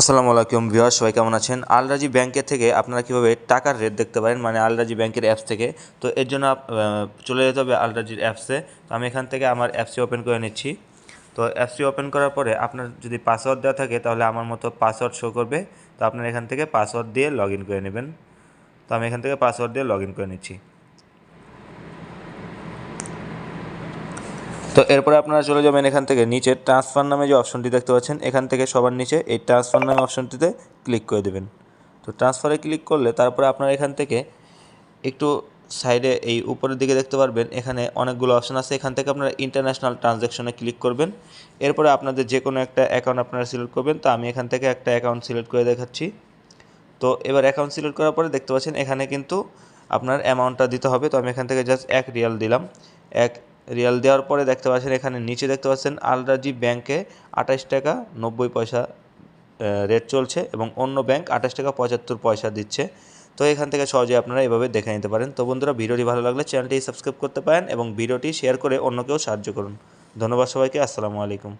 আসসালামু আলাইকুম ভিউয়ার সবাই কেমন আছেন? আলরাজি ব্যাংকের থেকে আপনারা কীভাবে টাকার রেট দেখতে পারেন? মানে আলরাজি ব্যাংকের অ্যাপস থেকে। তো এর জন্য চলে যেতে হবে আলরাজির অ্যাপসে তো আমি এখান থেকে আমার অ্যাপসটি ওপেন করে নিচ্ছি। তো অ্যাপসটি ওপেন করার পরে আপনার যদি পাসওয়ার্ড দেওয়া থাকে, তাহলে আমার মতো পাসওয়ার্ড শো করবে। তো আপনারা এখান থেকে পাসওয়ার্ড দিয়ে লগ করে নেবেন। তো আমি এখান থেকে পাসওয়ার্ড দিয়ে লগ করে নিচ্ছি। তো এরপরে আপনারা চলে যাবেন এখান থেকে নিচে ট্রান্সফার নামে যে অপশনটি দেখতে পাচ্ছেন, এখান থেকে সবার নিচে এই ট্রান্সফার নামে অপশনটিতে ক্লিক করে দেবেন। তো ট্রান্সফারে ক্লিক করলে তারপরে আপনারা এখান থেকে একটু সাইডে এই উপরের দিকে দেখতে পারবেন, এখানে অনেকগুলো অপশন আছে। এখান থেকে আপনারা ইন্টারন্যাশনাল ট্রানজ্যাকশনে ক্লিক করবেন। এরপরে আপনাদের যে কোনো একটা অ্যাকাউন্ট আপনারা সিলেক্ট করবেন। তো আমি এখান থেকে একটা অ্যাকাউন্ট সিলেক্ট করে দেখাচ্ছি। তো এবার অ্যাকাউন্ট সিলেক্ট করার পরে দেখতে পাচ্ছেন, এখানে কিন্তু আপনার অ্যামাউন্টটা দিতে হবে। তো আমি এখান থেকে জাস্ট এক রিয়াল দিলাম। এক রিয়াল দেওয়ার পরে দেখতে পাচ্ছেন, এখানে নিচে দেখতে পাচ্ছেন, আলরাজি ব্যাংকে আঠাশ টাকা নব্বই পয়সা রেট চলছে এবং অন্য ব্যাংক আঠাশ টাকা পঁচাত্তর পয়সা দিচ্ছে। তো এখান থেকে সহজে আপনারা এভাবে দেখে নিতে পারেন। তো বন্ধুরা, ভিডিওটি ভালো লাগলে চ্যানেলটি সাবস্ক্রাইব করতে পারেন এবং ভিডিওটি শেয়ার করে অন্যকেও সাহায্য করুন। ধন্যবাদ সবাইকে, আসসালামু আলাইকুম।